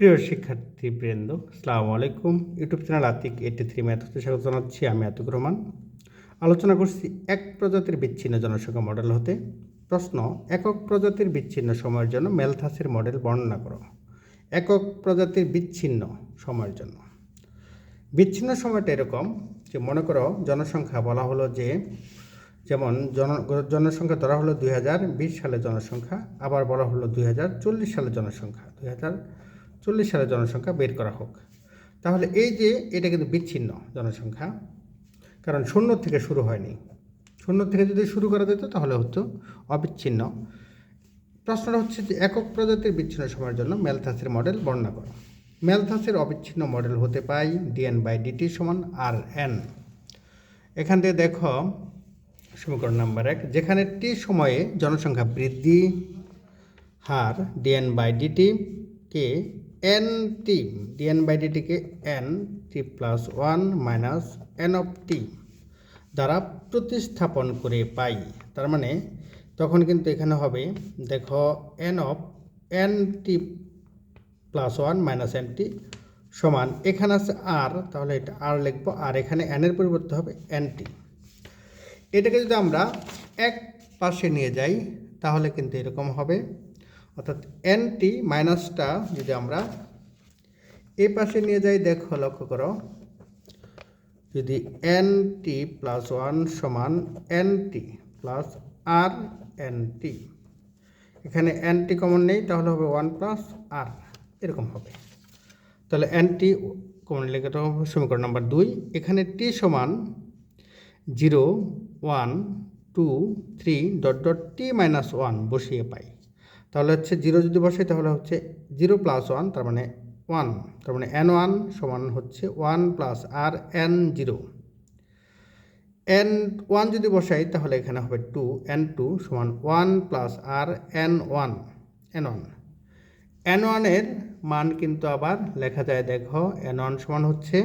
প্রিয় শিক্ষার্থী বৃন্দ আসসালামু আলাইকুম। YouTube channel Atik eighty three ম্যাথতে স্বাগত জানাচ্ছি আমি আতিক রহমান। আলোচনা করছি এক প্রজাতির বিচ্ছিন্ন জনসংখ্যা মডেল হতে। প্রশ্ন, একক প্রজাতির বিচ্ছিন্ন সময়ের জন্য মেলথাসের মডেল বর্ণনা করো। একক প্রজাতির বিচ্ছিন্ন সময়ের জন্য। বিচ্ছিন্ন সময়টা এরকম যে মনে করো জনসংখ্যা বলা হলো যে, যেমন জন, জনসংখ্যা ধরা হলো দুই সালের জনসংখ্যা, আবার বলা হলো দুই সালের জনসংখ্যা, দুই হাজার চল্লিশ সালের জনসংখ্যা বের করা হোক। তাহলে এই যে এটা কিন্তু বিচ্ছিন্ন জনসংখ্যা, কারণ শূন্য থেকে শুরু হয়নি। শূন্য থেকে যদি শুরু করা যেত তাহলে হতো অবিচ্ছিন্ন। প্রশ্নটা হচ্ছে যে একক প্রজাতির বিচ্ছিন্ন সময়ের জন্য ম্যালথাসের মডেল বর্ণনা করো। ম্যালথাসের অবিচ্ছিন্ন মডেল হতে পাই ডিএন বাই ডিটি সমান আর এন এখান থেকে দেখো সমীকরণ নাম্বার এক, যেখানে টি সময়ে জনসংখ্যা বৃদ্ধি, হার ডিএন বাই ডিটি কে N T DNA by ডিটিকে N t plus one minus N of t দ্বারা প্রতিস্থাপন করে পাই। তার মানে তখন কিন্তু এখানে হবে, দেখো N of N t plus one minus N t সমান, এখানে আছে আর তাহলে এটা আর লিখব, আর এখানে এনের পরিবর্তে হবে এন টি এটাকে যদি আমরা এক পাশে নিয়ে যাই, তাহলে কিন্তু এরকম হবে। অর্থাৎ এন টি মাইনাসটা যদি আমরা এ পাশে নিয়ে যাই, দেখো, লক্ষ্য করো। যদি এন টি প্লাস ওয়ান সমান N t plus r N t এখানে এন টি কমন নেই, তাহলে হবে ওয়ান প্লাস আর এরকম হবে। তাহলে এন টি কমন হবে? সমীকরণ নাম্বার দুই। এখানে টি সমান zero one two three dot dot t minus one বসিয়ে পাই। তাহলে হচ্ছে জিরো যদি বসে তাহলে হচ্ছে জিরো প্লাস ওয়ান তার মানে ওয়ান তার মানে এন ওয়ান সমান হচ্ছে one plus r N zero N one যদি বসাই তাহলে এখানে হবে টু এন টু সমান one plus r N one N one N ওয়ানের মান কিন্তু আবার লেখা যায় দেখো এন ওয়ান সমান হচ্ছে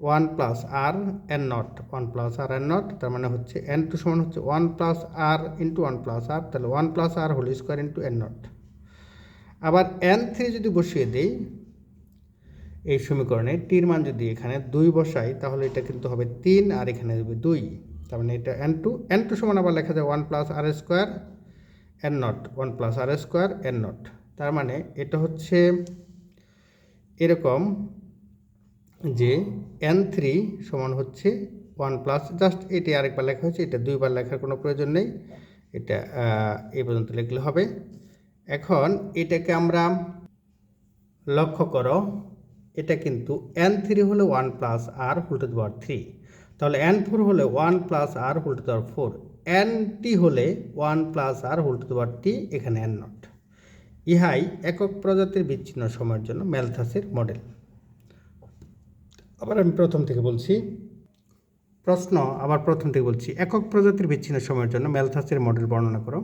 one plus r N naught, one plus r N naught, তার মানে হচ্ছে এন টু সমান হচ্ছে one plus r into one plus r, তাহলে one plus r whole square into N naught. আবার এন থ্রি যদি বসিয়ে দিই, এই সমীকরণে টির মান যদি এখানে দুই বসাই, তাহলে এটা কিন্তু হবে তিন আর এখানে হবে দুই। তার মানে এটা এন টু এন টু সমান আবার লেখা যায় one plus r square N naught, one plus r square N naught. তার মানে এটা হচ্ছে এরকম যে এন থ্রি সমান হচ্ছে ওয়ান প্লাস জাস্ট এটি আরেকবার লেখা হয়েছে, এটা দুইবার লেখার কোনো প্রয়োজন নেই। এটা এই পর্যন্ত লিখলে হবে। এখন এটাকে আমরা লক্ষ্য করো, এটা কিন্তু এন থ্রি হলে one plus r whole to the power three তাহলে এন ফোর হলে one plus r whole to the power four N t হলে one plus r whole to the power t এখানে এন নট ইহাই একক প্রজাতির বিচ্ছিন্ন সময়ের জন্য ম্যালথাসের মডেল আবার আমি প্রথম থেকে বলছি, প্রশ্ন আবার প্রথম থেকে বলছি, একক প্রজাতির বিচ্ছিন্ন সময়ের জন্য ম্যালথাসের মডেল বর্ণনা করো।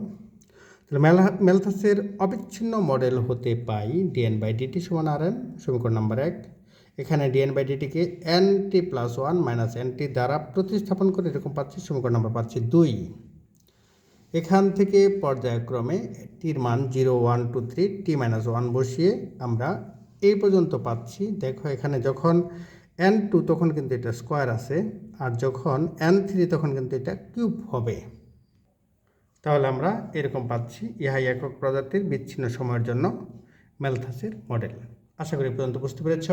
তাহলে ম্যালথাসের অবিচ্ছিন্ন মডেল হতে পাই ডিএন বাই ডিটি সমান আর এন সমীকরণ নাম্বার এক। এখানে DNA by ডিটিকে N t plus one minus N t দ্বারা প্রতিস্থাপন করে এরকম পাচ্ছি, সমীকরণ নাম্বার পাচ্ছি দুই। এখান থেকে পর্যায়ক্রমে টির মান zero one two three t minus one বসিয়ে আমরা এই পর্যন্ত পাচ্ছি। দেখো এখানে যখন এন টু তখন কিন্তু এটা স্কোয়ার আছে, আর যখন এন থ্রি তখন কিন্তু এটা কিউব হবে। তাহলে আমরা এরকম পাচ্ছি ইহাই একক প্রজাতির বিচ্ছিন্ন সময়ের জন্য ম্যালথাসের মডেল আশা করি পর্যন্ত বুঝতে পেরেছ।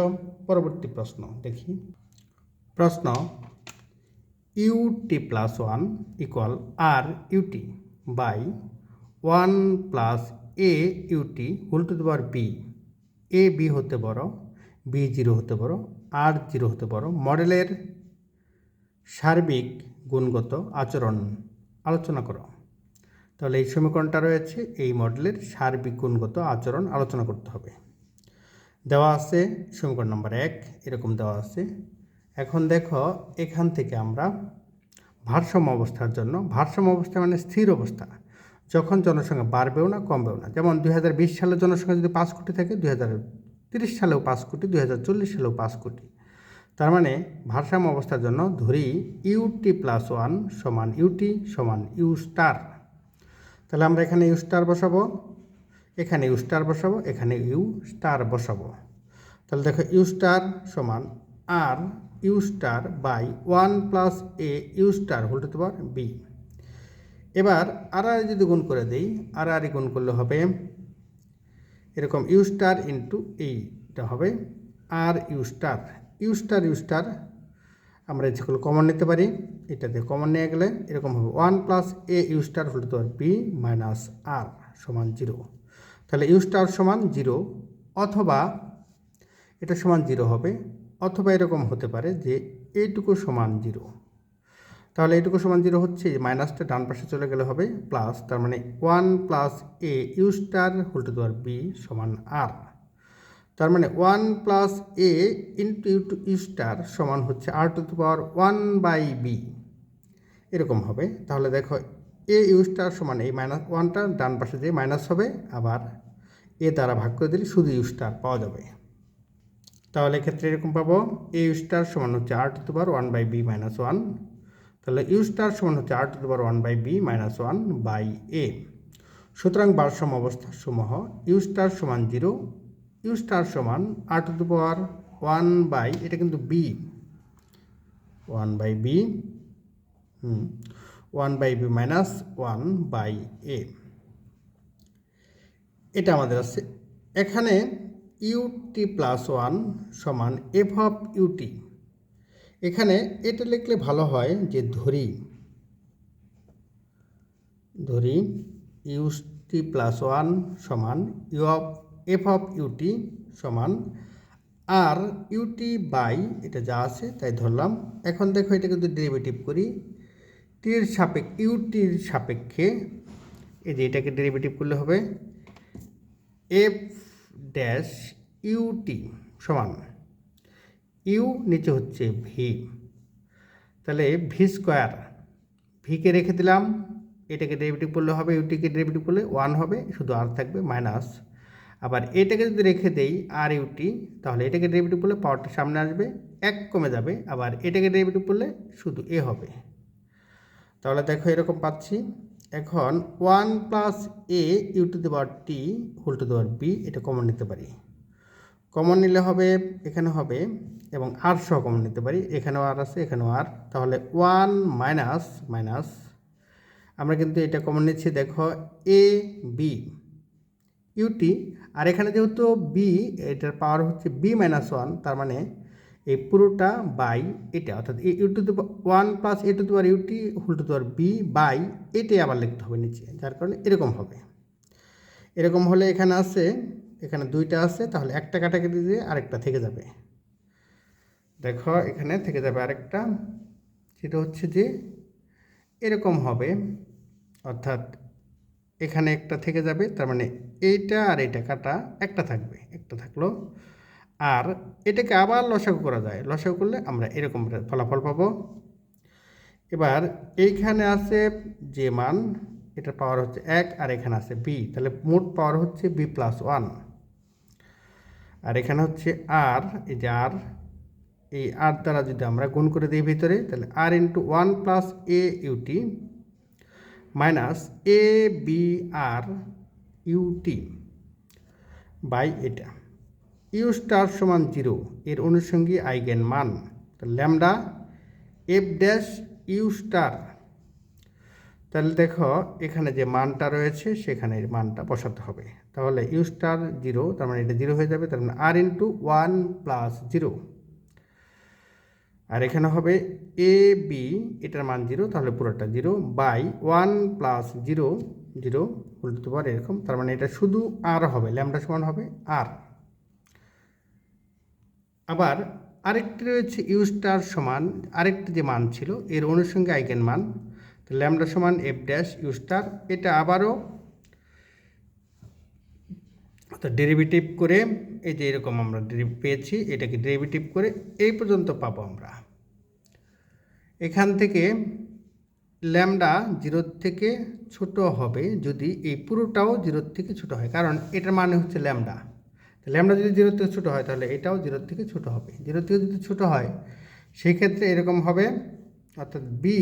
পরবর্তী প্রশ্ন দেখি। প্রশ্ন ut plus one equal r ut by one plus a ut whole to the power b a b হতে বড় বি জিরো হতে বড় আর জিরো হতে বড় মডেলের সার্বিক গুণগত আচরণ আলোচনা করো। তাহলে এই সমীকরণটা রয়েছে, এই মডেলের সার্বিক গুণগত আচরণ আলোচনা করতে হবে। দেওয়া আছে সমীকরণ নম্বর এক, এরকম দেওয়া আছে। এখন দেখো, এখান থেকে আমরা ভারসাম্য অবস্থার জন্য, ভারসাম্য অবস্থা মানে স্থির অবস্থা। যখন জনসংখ্যা বাড়বেও না, কমবেও না। যেমন দুই হাজার বিশ সালের জনসংখ্যা যদি পাঁচ কোটি থাকে, দুই হাজার তিরিশ সালেও পাঁচ কোটি, দুই হাজার চল্লিশ সালেও পাঁচ কোটি। তার মানে ভারসাম্য অবস্থার জন্য ধরি ইউটি প্লাস ওয়ান সমান ইউটি সমান ইউ স্টার তাহলে আমরা এখানে ইউ স্টার বসাবো, এখানে ইউ স্টার বসাবো, এখানে ইউ স্টার বসাবো। তাহলে দেখো ইউ স্টার সমান r u star by one plus a u star whole to power b এবার আর আর যদি গুণ করে দেই আর আর গুণ করলে হবে এরকম ইউ স্টার ইন্টু এইটা হবে r u star. U star u star, আমরা যেগুলো কমন নিতে পারি এটাতে কমন নিয়ে গেলে এরকম হবে one plus a u star whole to b minus আর সমান জিরো তাহলে ইউ স্টার সমান জিরো অথবা এটা সমান জিরো হবে, অথবা এরকম হতে পারে যে এইটুকু সমান জিরো তাহলে এটুকু সমান জিরো হচ্ছে মাইনাসটা ডান পাশে চলে গেলে হবে প্লাস তার মানে one plus a u star whole to the power b সমান আর তার মানে one plus a into u to u star সমান হচ্ছে r to the power one by b এরকম হবে। তাহলে দেখো এ ইউ স্টার সমান এই মাইনাস ওয়ানটা ডান পাশে দিয়ে মাইনাস হবে, আবার এ দ্বারা ভাগ করে দিলে শুধু ইউ স্টার পাওয়া যাবে। তাহলে এক্ষেত্রে এরকম পাবো এ ইউ স্টার সমান হচ্ছে r to the power one by b minus one তাহলে ইউ স্টার সমান হচ্ছে r to the one by b minus one by a সুতরাং ভারসাম্য অবস্থার সমূহ ইউ স্টার সমান জিরো ইউ স্টার সমান r to the one by এটা কিন্তু b one by b hmm one by b minus one by a এটা আমাদের আছে। এখানে ইউটি প্লাস ওয়ান সমান এফ অফ ইউটি এখানে এটা লিখলে ভালো হয় যে ধরি ধরি ইউটি প্লাস ওয়ান সমান u of f of ut সমান আর ইউটি বাই এটা যা আছে তাই ধরলাম। এখন দেখো এটা কিন্তু ডেরিভেটিভ করি টির সাপেক্ষ ইউটির সাপেক্ষে, এই যে এটাকে ডেরিভেটিভ করলে হবে এফ ড্যাশ ইউটি সমান ইউ নিচে হচ্ছে ভি। তাহলে ভি স্কোয়ার ভিকে রেখে দিলাম, এটাকে ডেরিভেটিভ করলে হবে ইউটিকে ডেরিভেটিভ করলে ওয়ান হবে, শুধু আর থাকবে মাইনাস আবার এটাকে যদি রেখে দেই আর ইউটি তাহলে এটাকে ডেরিভেটিভ করলে পাওয়ারটা সামনে আসবে, এক কমে যাবে, আবার এটাকে ডেরিভেটিভ করলে শুধু এ হবে। তাহলে দেখো এরকম পাচ্ছি। এখন one plus a u to the power t whole to the power b এটা কমন নিতে পারি। কমন নিলে হবে, এখানে হবে এবং আর সহ কমন নিতে পারি। এখানেও আর আছে, এখানেও আর তাহলে ওয়ান মাইনাস মাইনাস আমরা কিন্তু এটা কমন নিচ্ছি, দেখো এ বি ইউটি আর এখানে যেহেতু বি এটার পাওয়ার হচ্ছে বি মাইনাস ওয়ান তার মানে এই পুরোটা বাই এটা, অর্থাৎ u to the one plus a to the ut whole to the b by এটাই আবার লিখতে হবে নিচে, যার কারণে এরকম হবে। এরকম হলে এখানে আছে, এখানে দুইটা আছে, তাহলে একটা কাটাকাটি দিয়ে আরেকটা থেকে যাবে। দেখো, এখানে থেকে যাবে আরেকটা। সেটা হচ্ছে যে, এরকম হবে। অর্থাৎ এখানে একটা থেকে যাবে, তার মানে এইটা আর এইটা কাটা একটা থাকবে, একটা থাকল। আর এটাকে আবার লসাগু করা যায়। লসাগু করলে আমরা এরকম ফলাফল পাবো। এবার এইখানে আছে যে মান, এটার পাওয়ার হচ্ছে এক, আর এখানে আছে বি তাহলে মোট পাওয়ার হচ্ছে বি প্লাস ওয়ান আর এখানে হচ্ছে আর এই যে আর এই আর দ্বারা যদি আমরা গুণ করে দিই ভিতরে, তাহলে r into one plus a ut minus a b r ut by এটা ইউ স্টার সমান জিরো এর অনুষঙ্গী আইগেন মান lambda f dash u star তাহলে দেখো, এখানে যে মানটা রয়েছে, সেখানে মানটা বসাতে হবে। তাহলে ইউ স্টার জিরো তার মানে এটা জিরো হয়ে যাবে, তার মানে r into one plus zero আর এখানে হবে এ বি এটার মান জিরো তাহলে পুরোটা zero by one plus zero zero উল্টো পারে এরকম, তার মানে এটা শুধু আর হবে ল্যামডা সমান হবে আর আবার আরেকটি রয়েছে ইউ স্টার সমান, আরেকটি যে মান ছিল, এর অনুষঙ্গে আইগেন মান ল্যামডা সমান এফ ড্যাশ ইউ স্টার এটা আবারও অর্থাৎ ডেরিভেটিভ করে এই যে এরকম আমরা পেয়েছি, এটাকে ডেরিভেটিভ করে এই পর্যন্ত পাবো আমরা। এখান থেকে ল্যামডা জিরোর থেকে ছোট হবে যদি এই পুরোটাও জিরোর থেকে ছোট হয়, কারণ এটার মানে হচ্ছে ল্যামডা ল্যামডা যদি জিরোর থেকে ছোটো হয়, তাহলে এটাও জিরোর থেকে ছোট হবে। জিরোর থেকে যদি ছোট হয়, সেই ক্ষেত্রে এরকম হবে, অর্থাৎ বি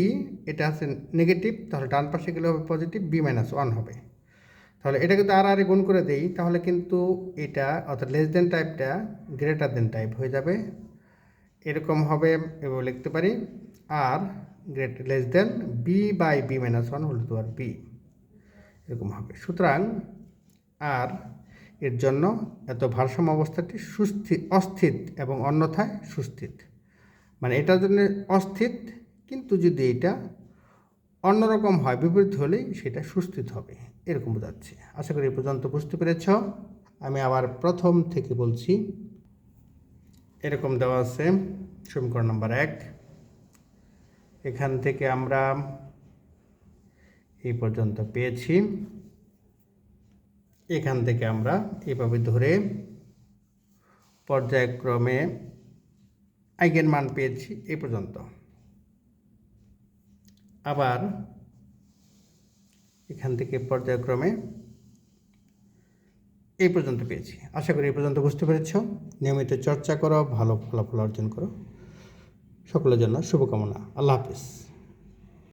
এটা আছে নেগেটিভ তাহলে ডান পাশে গেলে হবে পজিটিভ বি মাইনাস ওয়ান হবে। তাহলে এটা কিন্তু আর আর গুণ করে দেই, তাহলে কিন্তু এটা অর্থাৎ লেস দেন টাইপটা গ্রেটার দেন টাইপ হয়ে যাবে। এরকম হবে, এভাবে লিখতে পারি। আর great less than b by b minus one whole to R B এরকম হবে। সুতরাং আর এর জন্য এত ভারসাম্য অবস্থাটি সুস্থির অস্থিত এবং অন্যথায় সুস্থিত মানে এটার জন্য অস্থিত কিন্তু যদি এটা অন্যরকম হয়, বিপরীত হলেই সেটা সুস্থিত হবে, এরকম বোঝাচ্ছে। আশা করি এ পর্যন্ত বুঝতে পেরেছ। আমি আবার প্রথম থেকে বলছি, এরকম দেওয়া আছে সমীকরণ নাম্বার এক। এখান থেকে আমরা এই পর্যন্ত পেয়েছি। এখান থেকে আমরা এভাবে ধরে পর্যায়ক্রমে আইগেন মান পেয়েছি এই পর্যন্ত। আবার এখান থেকে পর্যায়ক্রমে এই পর্যন্ত পেয়েছি। আশা করি এই পর্যন্ত বুঝতে পেরেছ। নিয়মিত চর্চা করো, ভালো ফলাফল অর্জন করো। সকলের জন্য শুভকামনা। আল্লাহ হাফিজ।